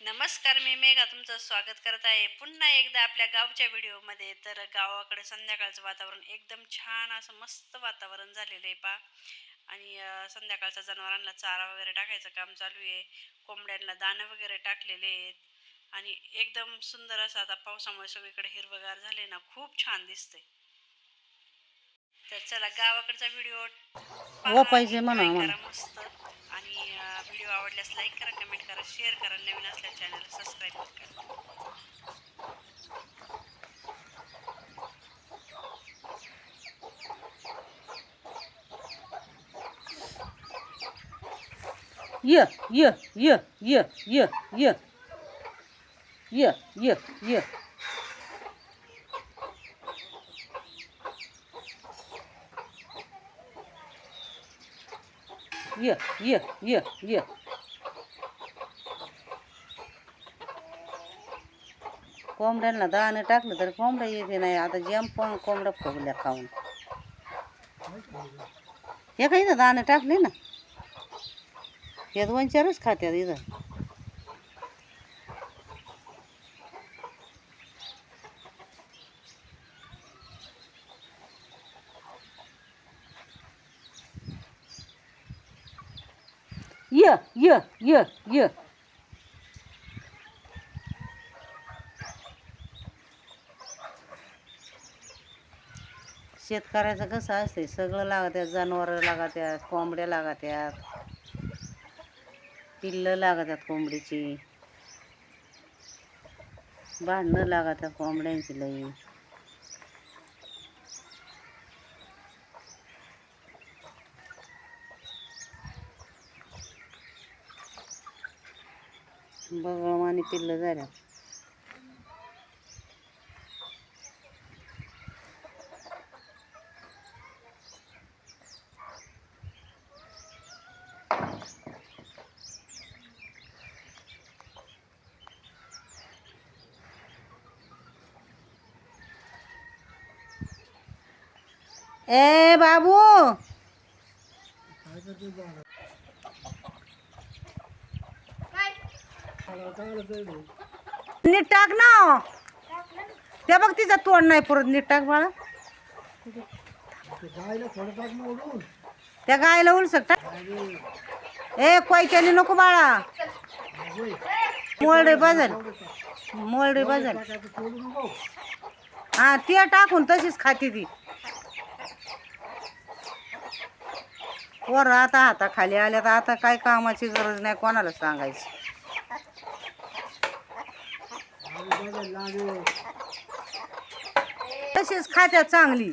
नमस्कार मी मेघा तुमचं स्वागत करत आहे. पुन्हा एकदा आपल्या गावच्या व्हिडिओमध्ये. तर गावाकडे संध्याकाळचं वातावरण एकदम छान असं मस्त वातावरण झालेलं आहे पा आणि संध्याकाळचा जनावरांना चारा वगैरे टाकायचं काम चालू आहे. कोंबड्यांना दाणं वगैरे टाकलेले आहेत. आणि एकदम सुंदर असं आता पावसामुळे सगळीकडे हिरवगार झाले ना खूप छान दिसते तर चला गावाकडचा व्हिडिओ हो पाहिजे म्हणा मस्त. आवडल्यास लाईक करा कमेंट करा शेअर करा नवीन असल्या चॅनल सबस्क्राईब करा. य य य य य य य य य य य य य कोंबड्यांना दाणं टाकलं तर कोंबड्या येते नाही. आता जेम पण कोंबड्या फुगल्या खाऊन. हे काही ना दाणं टाकले ना. हे दोन चारच खात्यात इथं. य य य य. शेतकऱ्याचं कसं असते सगळं लागत्यात जनावरं लागत्यात कोंबड्या लागत्यात. पिल्लं लागतात कोंबडीची. भांडणं लागतात कोंबड्यांची लई. बघ हो आणि पिल्लं झाल्या ए बाबू. नीट टाक ना. त्या बघ तिचा तोंड नाही पुरत. नीट टाक बाळा. त्या गायला उल टाक. ए कोयच्याने नको बाळा. मोळडे बदल. मोळडे बदल. हा ते टाकून तशीच खाती ती. हो पोरं आता आता खाली आल्या तर आता काय कामाची गरज नाही कोणाला सांगायची? तशीच खात्यात चांगली.